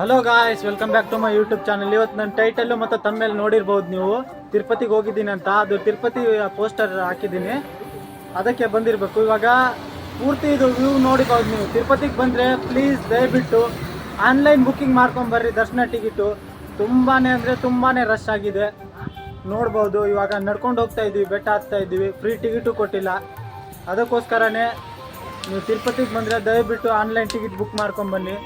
Hello guys welcome back to my YouTube channel ಇವತ್ತು ನನ್ನ title ಮತ್ತು ತಮ್ಮೇಲೆ ನೋಡಿರ್ಬೋದು ನೀವು. ತಿರುಪತಿಗೆ ಹೋಗಿದ್ದೀನಿ ಅಂತ. ಅದು ತಿರುಪತಿ ಪೋಸ್ಟರ್ ಹಾಕಿದ್ದೀನಿ. ಅದಕ್ಕೆ ಬಂದಿರಬೇಕು. ಇವಾಗ ಪೂರ್ತಿ ಇದು ವ್ಯೂ ನೋಡಿರ್ಬೋದು ನೀವು. ತಿರುಪತಿಗೆ ಬಂದರೆ ಪ್ಲೀಸ್ ದಯವಿಟ್ಟು ಆನ್ಲೈನ್ ಬುಕ್ಕಿಂಗ್ ಮಾಡ್ಕೊಂಬರ್ರಿ ದರ್ಶನ ಟಿಕೆಟು ತುಂಬಾ ಅಂದರೆ ತುಂಬಾ ರಶ್ ಆಗಿದೆ. ನೋಡ್ಬೋದು. ಇವಾಗ ನಡ್ಕೊಂಡು ಹೋಗ್ತಾ ಇದ್ದೀವಿ. ಬೆಟ್ಟ ಹಾಕ್ತಾ ಇದ್ದೀವಿ. ಫ್ರೀ ಟಿಕೆಟು ಕೊಟ್ಟಿಲ್ಲ. ಅದಕ್ಕೋಸ್ಕರನೇ ನೀವು ತಿರುಪತಿಗೆ ಬಂದರೆ ದಯವಿಟ್ಟು ಆನ್ಲೈನ್ ಟಿಕೆಟ್ ಬುಕ್ ಮಾಡ್ಕೊಂಬನ್ನಿ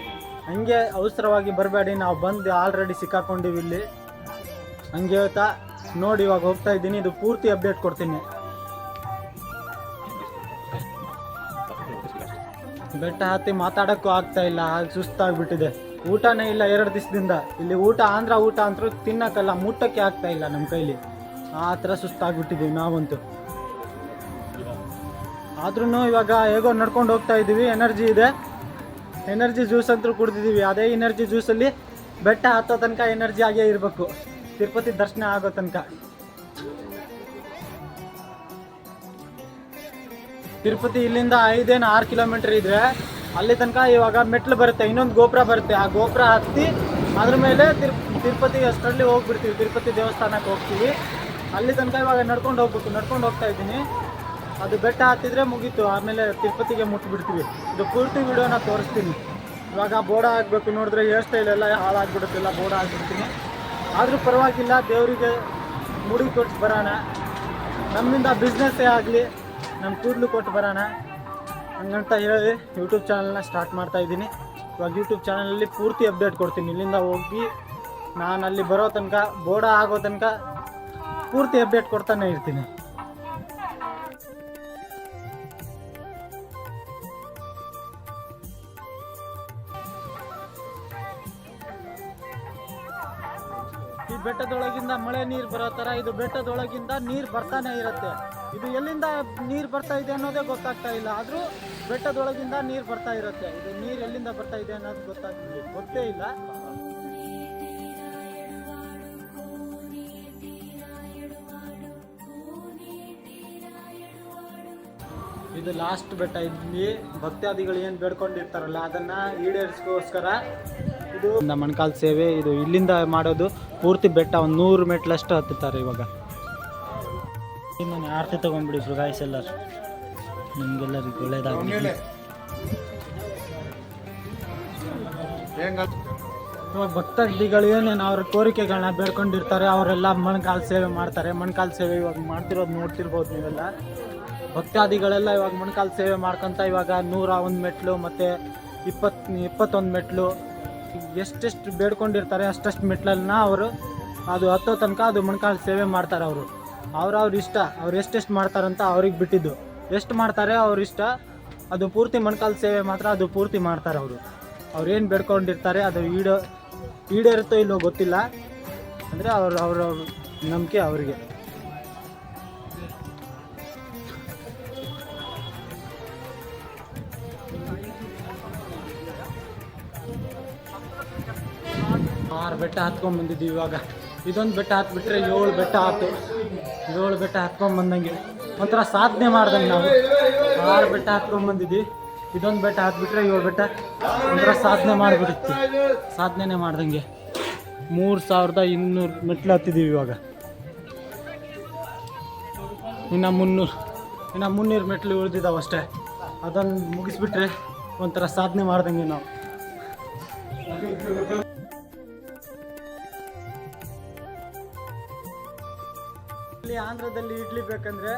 ಹಂಗೆ ಅವಸರವಾಗಿ ಬರಬೇಡಿ, ನಾವು ಬಂದು ಆಲ್ರೆಡಿ ಸಿಕ್ಕಾಕೊಂಡಿವಿ ಇಲ್ಲಿ. ಹಂಗೆ ಹೇಳ್ತಾ, ನೋಡಿ ಇವಾಗ ಹೋಗ್ತಾ ಇದ್ದೀನಿ, ಇದು ಪೂರ್ತಿ ಅಪ್ಡೇಟ್ ಕೊಡ್ತೀನಿ. ಬೆಟ್ಟ ಹತ್ತಿ ಮಾತಾಡೋಕ್ಕೂ ಆಗ್ತಾ ಇಲ್ಲ ಸುಸ್ತಾಗ್ಬಿಟ್ಟಿದೆ. ಊಟನೇ ಇಲ್ಲ ಎರಡು ದಿವಸದಿಂದ. ಇಲ್ಲಿ ಊಟ ಆಂಧ್ರ, ಊಟ ಅಂತೂ ತಿನ್ನೋಕ್ಕಲ್ಲ, ಮುಟ್ಟಕ್ಕೆ ಆಗ್ತಾ ಇಲ್ಲ ನಮ್ಮ ಕೈಲಿ. ಆ ಥರ ಸುಸ್ತಾಗ್ಬಿಟ್ಟಿದ್ದೀವಿ ನಾವಂತೂ. ಆದ್ರೂ ಇವಾಗ ಹೇಗೋ ನಡ್ಕೊಂಡು ಹೋಗ್ತಾ ಇದ್ದೀವಿ ಎನರ್ಜಿ ಇದೆ. ಎನರ್ಜಿ ಜ್ಯೂಸ್ ಅಂತೂ ಕುಡ್ದಿದ್ದೀವಿ ಅದೇ ಎನರ್ಜಿ ಜ್ಯೂಸಲ್ಲಿ ಬೆಟ್ಟ ಹತ್ತೋ ತನಕ ಎನರ್ಜಿ ಆಗೇ ಇರಬೇಕು. ತಿರುಪತಿ ದರ್ಶನ ಆಗೋ ತನಕ. ತಿರುಪತಿ ಇಲ್ಲಿಂದ ಐದೇನು ಆರು ಕಿಲೋಮೀಟರ್ ಇದ್ರೆ ಅಲ್ಲಿ ತನಕ ಇವಾಗ ಮೆಟ್ಲು ಬರುತ್ತೆ, ಇನ್ನೊಂದು ಗೋಪುರ ಬರುತ್ತೆ. ಆ ಗೋಪುರ ಹತ್ತಿ ಅದ್ರ ಮೇಲೆ ತಿರು, ತಿರುಪತಿ ಅಷ್ಟರಲ್ಲಿ ಹೋಗ್ಬಿಡ್ತೀವಿ. ತಿರುಪತಿ ದೇವಸ್ಥಾನಕ್ಕೆ ಹೋಗ್ತೀವಿ. ಅಲ್ಲಿ ತನಕ ಇವಾಗ ನಡ್ಕೊಂಡು ಹೋಗ್ಬೇಕು. ನಡ್ಕೊಂಡು ಹೋಗ್ತಾ ಇದ್ದೀನಿ. ಅದು ಬೆಟ್ಟ ಹತ್ತಿದ್ರೆ ಮುಗೀತು. ಆಮೇಲೆ ತಿರುಪತಿಗೆ ಮುಟ್ಬಿಡ್ತೀವಿ. ಇದು ಪೂರ್ತಿ ವಿಡಿಯೋನ ತೋರಿಸ್ತೀನಿ. ಇವಾಗ ಬೋಡ ಆಗಬೇಕು ನೋಡಿದ್ರೆ ಹೇರ್ ಸ್ಟೈಲ್ ಎಲ್ಲ ಹಾಳಾಗ್ಬಿಡುತ್ತಿಲ್ಲ ಬೋಡ ಆಗ್ಬಿಡ್ತೀನಿ. ಆದರೂ ಪರವಾಗಿಲ್ಲ, ದೇವರಿಗೆ ಮುಡಿ ಕೊಟ್ಟು ಬರೋಣ. ನಮ್ಮಿಂದ ಬಿಸ್ನೆಸ್ಸೇ ಆಗಲಿ ನಮ್ಮ ಕೂದಲು ಕೊಟ್ಟು ಬರೋಣ. ಹಂಗಂತ ಹೇಳಿ ಯೂಟ್ಯೂಬ್ ಚಾನಲ್ನ ಸ್ಟಾರ್ಟ್ ಮಾಡ್ತಾ ಇದ್ದೀನಿ. ಇವಾಗ ಯೂಟ್ಯೂಬ್ ಚಾನಲಲ್ಲಿ ಪೂರ್ತಿ ಅಪ್ಡೇಟ್ ಕೊಡ್ತೀನಿ. ಇಲ್ಲಿಂದ ಹೋಗಿ ನಾನು ಅಲ್ಲಿ ಬರೋ ತನಕ, ಬೋಡ ಆಗೋ ತನಕ ಪೂರ್ತಿ ಅಪ್ಡೇಟ್ ಕೊಡ್ತಾನೆ ಇರ್ತೀನಿ. ಬೆಟ್ಟದೊಳಗಿಂದ ಮಳೆ ನೀರು ಬರೋ ಥರ ಇದು ಬೆಟ್ಟದೊಳಗಿಂದ ನೀರು ಬರ್ತಾನೆ ಇರುತ್ತೆ. ಇದು ಎಲ್ಲಿಂದ ನೀರು ಬರ್ತಾ ಇದೆ ಅನ್ನೋದೇ ಗೊತ್ತಾಗ್ತಾ ಇಲ್ಲ. ಆದರೂ ಬೆಟ್ಟದೊಳಗಿಂದ ನೀರು ಬರ್ತಾ ಇರುತ್ತೆ. ಇದು ನೀರು ಎಲ್ಲಿಂದ ಬರ್ತಾ ಇದೆ ಅನ್ನೋದು ಗೊತ್ತಾಗ್ತಿಲ್ಲ. ಗೊತ್ತೇ ಇಲ್ಲ. ಇದು ಲಾಸ್ಟ್ ಬೆಟ್ಟ ಇಲ್ಲಿ ಭಕ್ತಾದಿಗಳು ಏನು ಬೇಡ್ಕೊಂಡಿರ್ತಾರಲ್ಲ, ಅದನ್ನು ಈಡೇರಿಸ್ಕೋಸ್ಕರ ಇದು ಮಣ್ಕಾಲ್ ಸೇವೆ. ಇದು ಇಲ್ಲಿಂದ ಮಾಡೋದು ಪೂರ್ತಿ ಬೆಟ್ಟ ಒಂದು ನೂರು ಮೆಟ್ಲಷ್ಟು ಹತ್ತುತ್ತಾರೆ ಇವಾಗ. ನಾನು ಆರತಿ ತಗೊಂಡ್ಬಿಡಿ ಗಾಯ್ಸ್ ಎಲ್ಲರು. ನಿಮ್ಗೆಲ್ಲರಿಗೂ ಒಳ್ಳೇದಾಗಲಿ. ಇವಾಗ ಭಕ್ತಾದಿಗಳು ಏನೇನು ಅವ್ರ ಕೋರಿಕೆಗಳನ್ನ ಬೇಡ್ಕೊಂಡಿರ್ತಾರೆ, ಅವರೆಲ್ಲ ಮಣ್ಕಾಲ್ ಸೇವೆ ಮಾಡ್ತಾರೆ. ಮಣ್ಕಾಲ್ ಸೇವೆ ಇವಾಗ ಮಾಡ್ತಿರೋದು ನೋಡ್ತಿರ್ಬೋದು ನೀವೆಲ್ಲ. ಭಕ್ತಾದಿಗಳೆಲ್ಲ ಇವಾಗ ಮೊಣಕಾಲು ಸೇವೆ ಮಾಡ್ಕೊತ ಇವಾಗ ನೂರ ಒಂದು ಮೆಟ್ಲು ಮತ್ತು ಇಪ್ಪತ್ತು, ಇಪ್ಪತ್ತೊಂದು ಮೆಟ್ಲು ಎಷ್ಟೆಷ್ಟು ಬೇಡ್ಕೊಂಡಿರ್ತಾರೆ ಅಷ್ಟಷ್ಟು ಮೆಟ್ಲನ್ನ ಅವರು ಅದು ಹತ್ತೋ ತನಕ ಅದು ಮೊಣಕಾಲು ಸೇವೆ ಮಾಡ್ತಾರೆ ಅವರು. ಅವ್ರವ್ರ ಇಷ್ಟ, ಅವ್ರು ಎಷ್ಟೆಷ್ಟು ಮಾಡ್ತಾರಂತ ಅವ್ರಿಗೆ ಬಿಟ್ಟಿದ್ದು. ಎಷ್ಟು ಮಾಡ್ತಾರೆ ಅವ್ರ ಇಷ್ಟ, ಅದು ಪೂರ್ತಿ ಮೊಣಕಾಲು ಸೇವೆ ಮಾತ್ರ ಅದು ಪೂರ್ತಿ ಮಾಡ್ತಾರೆ ಅವರು. ಅವ್ರೇನು ಬೇಡ್ಕೊಂಡಿರ್ತಾರೆ ಅದು ಈಡೋ, ಈಡೇರುತ್ತೋ ಇಲ್ಲೋ ಗೊತ್ತಿಲ್ಲ. ಅಂದರೆ ಅವ್ರು ಅವ್ರವ್ರ ನಂಬಿಕೆ ಅವರಿಗೆ. ಆರು ಬೆಟ್ಟ ಹತ್ಕೊಂಡ್ ಬಂದಿದ್ದೀವಿ ಇವಾಗ. ಇದೊಂದು ಬೆಟ್ಟ ಹತ್ಬಿಟ್ರೆ ಏಳು ಬೆಟ್ಟ ಆಯ್ತು ಏಳು ಬೆಟ್ಟ ಹತ್ಕೊಂಡ್ ಬಂದಂಗೆ. ಒಂಥರ ಸಾಧನೆ ಮಾಡ್ದಂಗೆ ನಾವು. ಆರು ಬೆಟ್ಟ ಹತ್ಕೊಂಡ್ ಬಂದಿದ್ದೀವಿ. ಇದೊಂದು ಬೆಟ್ಟ ಹತ್ಬಿಟ್ರೆ ಏಳು ಬೆಟ್ಟ ಒಂಥರ ಸಾಧನೆ ಮಾಡಿಬಿಡುತ್ತೆ. ಸಾಧನೆ ಮಾಡ್ದಂಗೆ. ಮೂರು ಸಾವಿರದ ಇನ್ನೂರು ಮೆಟ್ಲು ಹತ್ತಿದ್ದೀವಿ ಇವಾಗ. ಇನ್ನು ಮುನ್ನೂರು ಇನ್ನು ಮುನ್ನೂರು ಮೆಟ್ಲು ಉಳಿದಿದ್ದಾವೆ ಅಷ್ಟೇ. ಅದನ್ನು ಮುಗಿಸ್ಬಿಟ್ರೆ ಒಂಥರ ಸಾಧನೆ ಮಾಡ್ದಂಗೆ ನಾವು. ಇಲ್ಲಿ ಆಂಧ್ರದಲ್ಲಿ ಇಡ್ಲಿ ಬೇಕಂದ್ರೆ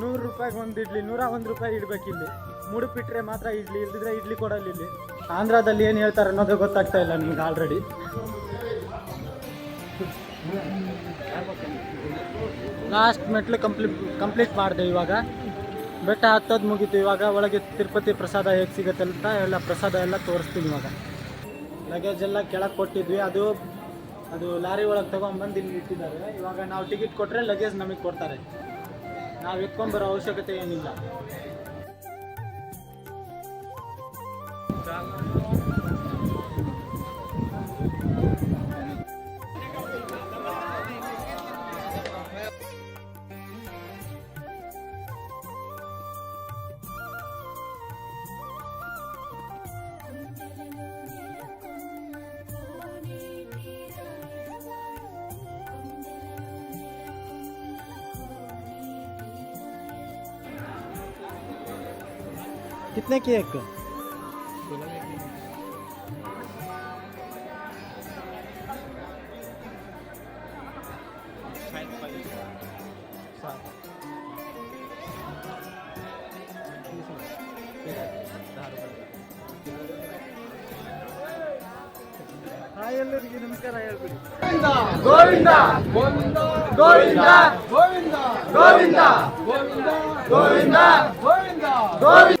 ನೂರು ರೂಪಾಯಿಗೆ ಒಂದು ಇಡ್ಲಿ, ನೂರ ಒಂದು ರೂಪಾಯಿ ಇಡ್ಬೇಕು ಇಲ್ಲಿ. ಮುಡುಪಿಟ್ರೆ ಮಾತ್ರ ಇಡ್ಲಿ, ಇಲ್ದಿದ್ರೆ ಇಡ್ಲಿ ಕೊಡಲ್ಲ ಇಲ್ಲಿ. ಆಂಧ್ರದಲ್ಲಿ ಏನು ಹೇಳ್ತಾರೆ ಅನ್ನೋದು ಗೊತ್ತಾಗ್ತಾ ಇಲ್ಲ ನಿಮ್ಗೆ ಆಲ್ರೆಡಿ ಲಾಸ್ಟ್ ಮೆಟ್ಲು ಕಂಪ್ಲೀಟ್ ಕಂಪ್ಲೀಟ್ ಮಾಡಿದೆ ಇವಾಗ. ಬೆಟ್ಟ ಹತ್ತೋದು ಮುಗೀತು. ಇವಾಗ ಒಳಗೆ ತಿರುಪತಿ ಪ್ರಸಾದ ಹೇಗೆ ಸಿಗುತ್ತೆ ಅಂತ ಎಲ್ಲ ಪ್ರಸಾದ ಎಲ್ಲ ತೋರಿಸ್ತೀನಿ ಇವಾಗ. ಲಗೇಜ್ ಎಲ್ಲ ಕೆಳಗೆ ಕೊಟ್ಟಿದ್ವಿ. ಅದು ಅದು ಲಾರಿ ಒಳಗೆ ತೊಗೊಂಬಂದು ಇಲ್ಲಿ ಇಟ್ಟಿದ್ದಾರೆ. ಇವಾಗ ನಾವು ಟಿಕೆಟ್ ಕೊಟ್ಟರೆ ಲಗೇಜ್ ನಮಗೆ ಕೊಡ್ತಾರೆ. ನಾವು ಎತ್ಕೊಂಬರೋ ಅವಶ್ಯಕತೆ ಏನಿಲ್ಲ. कितने की एक ಹಾಯ್ ಎಲ್ಲರಿಗೆ ನಮಸ್ಕಾರ ಹೇಳ್ಬಿಡಿ ಗೋವಿಂದ ಗೋವಿಂದ ಗೋವಿಂದ ಗೋವಿಂದ ಗೋವಿಂದ ಗೋವಿಂದ ಗೋವಿಂದ ಗೋವಿಂದ ಗೋವಿಂದ